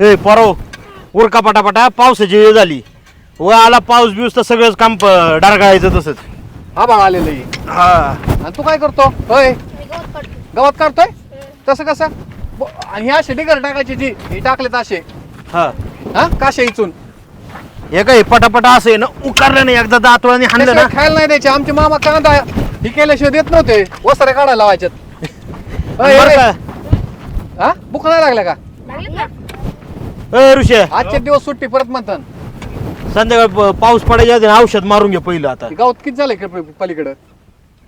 ए परो उरका पटापटा पावसाची वेळ झाली. व आला पाऊस बिऊस तर सगळंच काम प- डारगाळायचं तसंच. आभाळ आलेलं आहे. हा. आणि तू काय करतो? होय. गवत काढतोय? तसं कसं? ब- आणि ह्या असे डिगर टाकायची जी हे टाकलेत असे. हा. हा? काशे इचून. हे काय पटापटा असं आहे ना उकारलं नाही एकदा दातवाने हाणलं ना. त्याशिवाय खायला नाही द्यायचे. आमचे मामा कांदा ही केल्याशिवाय देत नव्हते. वस्त्रे काढायला लावायच्यात बरं. का? हा? बुक नाही लागल्या का? ए ऋषी. आजचे दिवस सुट्टी परत म्हणतात. संध्याकाळ प- पाऊस पडायच्या आधी औषध मारून घे पहिलं आता. गावात किती झालंय का प- पलीकडं?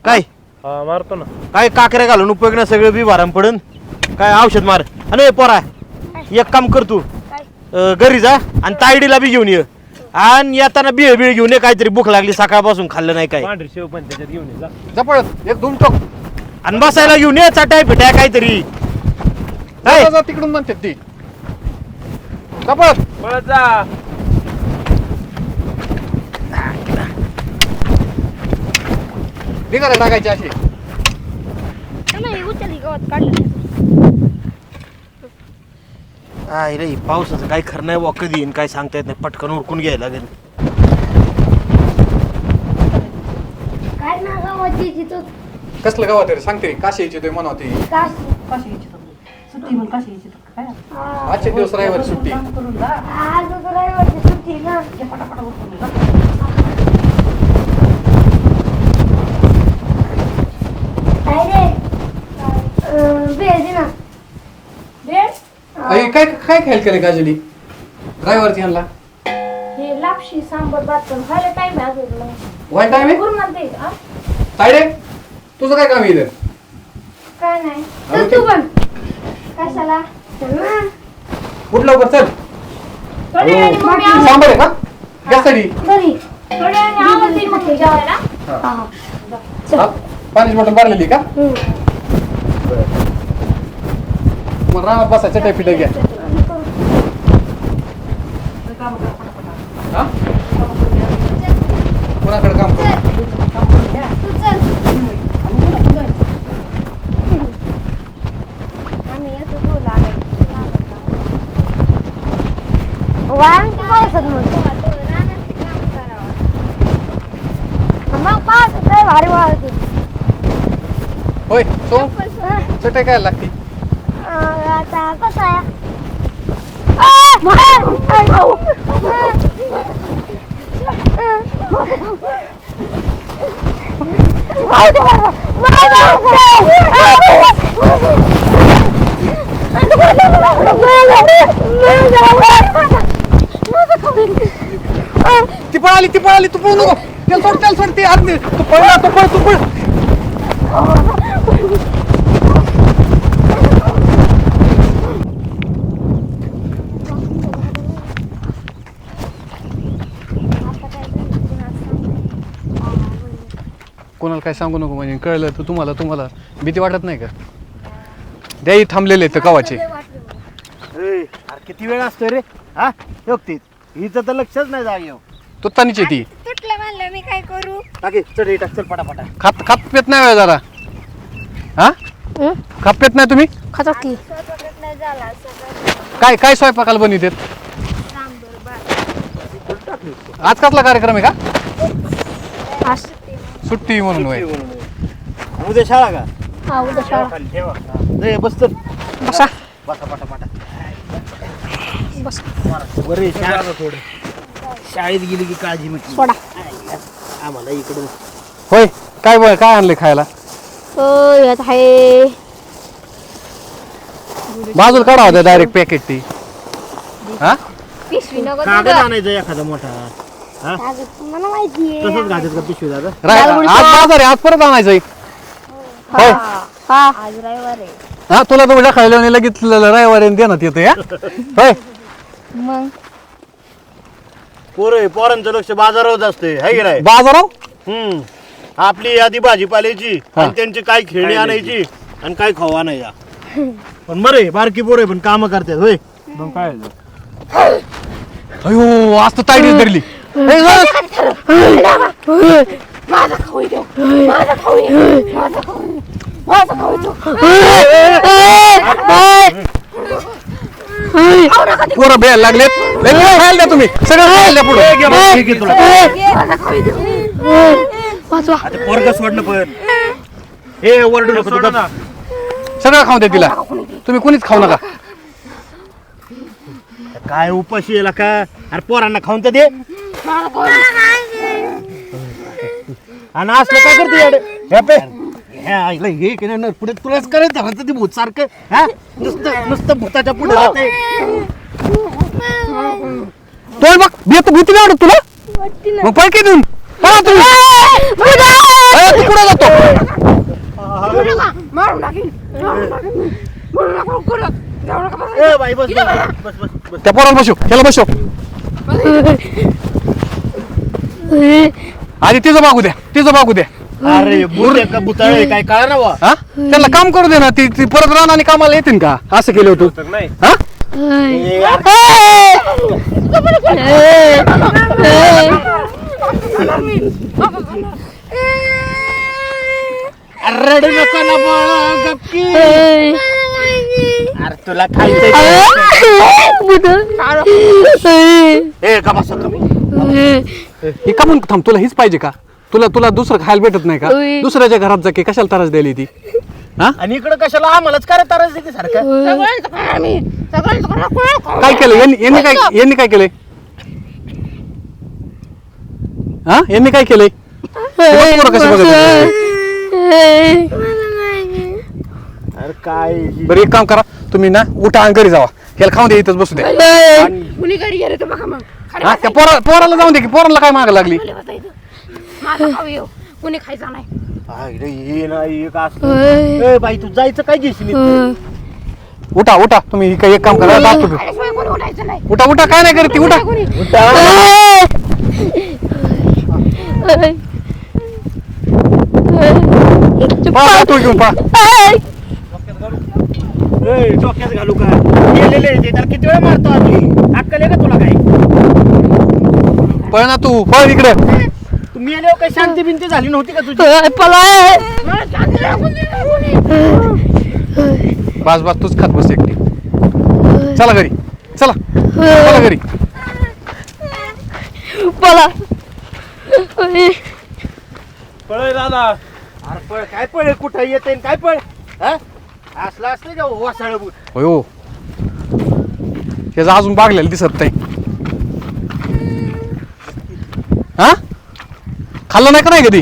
काय? हा मारतो ना. काय काकऱ्या घालून उपयोग ना सगळं बी भाराम पडन? काय औषध मार. आणि पोरा एक काम कर तू. अं, घरी जा आणि तायडीला बी घेऊन ये. आणि येताना बिळ बिळ घेऊन ये काहीतरी भूक लागली सकाळपासून खाल्लं नाही काय. पांढरी शेव पण त्याच्यात घेऊन ये जा. जपळत एक धुम टोक आणि बसायला घेऊन ये चटाय पिटाय काहीतरी. काय? जा, जा, तिकडून म्हणतात ती. जपळत पळत जा. ढिगारा टाकायचे नाही गवत काढलं आय रे पावसाचं काय खरं नाही बुवा कधी येईन काय सांगता येत नाही. पटकन उरकून घ्यायला लागेल. काय ना गावाची कसलं गावात रे? सांगते काशी यायची तुम्ही म्हणा ती काश. कशी? सुट्टी मग कशी? काय आजचे दिवस रविवारी सुट्टी आज रविवारची ना ये पटापटा उठून जा. काय रे अं, दे ना अय, काय काय खायला केलं गाजली ड्रायव्हरची ह्यांना हे लापशी सांबर भात पण व्हायला टाइम आहे अजून मग. वाईट टाइम आहे गुरुनाथ दे? तायडे तुझं काय काम आहे इथं काय नाही तू पण कशाला उठ लवकर चल. सांबर आहे का गॅससाठी घरी थोड्या वेळाने आवडते मग मी जेवायला. हा. हा चल. हा? पाण्याची बॉटल भरलेली का? हम्म. मग रानात बसायचं टायपिट घ्या काम करा पटापटा. हा कुणाकडे काम कर काम करून घ्या. तू चल आणि बोला, बोला. आम्ही येतो तू वाळून पावसात मग पावसात लय भारी वाळते होय सो चटई काय लागते? आता कसं आहे? आली ती पळाली. तू पळू नको. त्याला सोड त्याला सोड ती अर्धी तू पळला तू पळ तू पळ. कोणाला काय सांगू नको म्हणजे कळलं तर तुम्हाला तुम्हाला. भीती वाटत नाही का? द्याही थांबलेले आहेत कवाचे. ए, अरे किती वेळ असतोय रे? हा? योगतीत हिचं तर लक्षच नाही जागेव तो तानीची ती. तुटलं म्हणलं मी काय करू? टाके चल हे टाक चल पटापटा. खात खात पेत नाही होय जरा. हा? खात पेत नाही तुम्ही? खातो की. नाही झाला काय काय स्वयंपाकाला बनवितेत? आज कसला कार्यक्रम आहे का? सुट्टी म्हणून होय. उद्या शाळा का? हा उद्या शाळा. खाली ठेवा. ए, बस चल. बसा. बसा पटापटा. बस. बरे शाळा. थोडं शाळेत गेली की काळजी मिटली. सोडा. आम्हाला इकडं होय काय बघ काय आणले खायला? यात आहे. बाजूला काढा होत्या डायरेक्ट पॅकेट ती. हा? पिशवी नको कागद आणायचं एखादा मोठा. हा? मला माहिती तसंच घालतात का पिशवी दादा? राय- आज बाजार आहे आज परत आणायचंय होय. हा. आज रविवार आहे. हा तुला उद्या खायला आणि लगेच रविवारी देण्यात येते होय. मग? पोरं पोरांचं लक्ष बाजारावर असते हाय की नाही बाजाराव हम्म आपली यादी भाजीपाल्याची हा. आणि त्यांची काय खेळणी आणायची आणि काय खाऊ आणायचा पण बरे बारकी पोरे पण काम करतात होय मग काय झालं? अयो आज तर धरली ए. माझा खाऊ देऊ माझा खाऊ दे माझा खाऊ दे माझा खाऊ देऊ पोरं भेल लागलेत. लय द्या तुम्ही. सगळं द्या पुढे. आता पोरग सोडणं पण. हे ओरडू नको तू गप. सगळं खाऊ द्या तिला. तुम्ही कोणीच खाऊ नका. काय उपाशी येला का अरे पोरांना खाऊन तर दे. आणि असलं काय करते याड हे पे. हे ऐकलं हे की नाही, पुढे तुलाच करायचं धरायचं ते भूत सारखं हा? नुसतं नुसतं भूताच्या पुढे जाते तो बघ भीत भीती नाही तुला. मग पळा तुम्ही. अरे, तू कुठं जातो? ए बाई बस बस बस. बस बस त्या पोराला बसव त्याला बसव. आधी तिचं मागू द्या तिचं मागू द्या. अरे का भूताळे काय कळा ना वा हा? त्यांना काम करू दे ना ती ती परत राहणार कामाला येतील का? असं केलं होतं. नाही. हा? अरे रडू नको ना बाळा, गपकी. अरे तुला खायचंय ए का बसा तुम्ही? हे का म्हणून थांब तुला हीच पाहिजे का? तुला तुला दुसरं खायला भेटत नाही का? दुसऱ्याच्या घरात जा की कशाला त्रास द्यायली ती हा? आणि इकडं कशाला आम्हालाच करत तारच देते सारखं? काय केलं? यांनी यांनी काय यांनी काय केलंय? हा? यांनी काय केलंय? हे बघ पोरं कशी बघत आहेत. अरे काय बरं एक काम करा. तुम्ही ना उठा आणि घरी जावा. याला खाऊन द्या इथंच बसू द्या. कुणी घरी गेले तर बघा मग. हा? त्या पोरा पोराला जाऊन दे की पोराला काय माग लागली? माझा खाऊ येऊ. कुणी खायचा नाही. अरे हे नाही हे का असलं? ए बाई तू जायचं काय घेशील इथं? उठा उठा. तुम्ही काय एक काम करा कोणी उठायचं नाही. उठा उठा काय नाही करत ती उठा. घेऊन ए, डोक्यात घालू का? गेलेले ते तर किती वेळ मारतो आम्ही? अक्कल आहे का तुला काय पळ ना तू पळ इकडे. तू मेल्यावर काही शांती बिंती झाली नव्हती का तुझी? बास बास तूच खात बस एकटी. चला घरी. चला. चला घरी. पळय दादा. अरे पळ काय पळ कुठं येते काय पळ? हा? असलं असलं का वासाळ बूट होय हो त्याचं अजून बागलेलं दिसत नाही. हा? खाल्लं नाही का नाही कधी?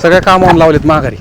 सगळ्या होऊन लावलेत माघारी.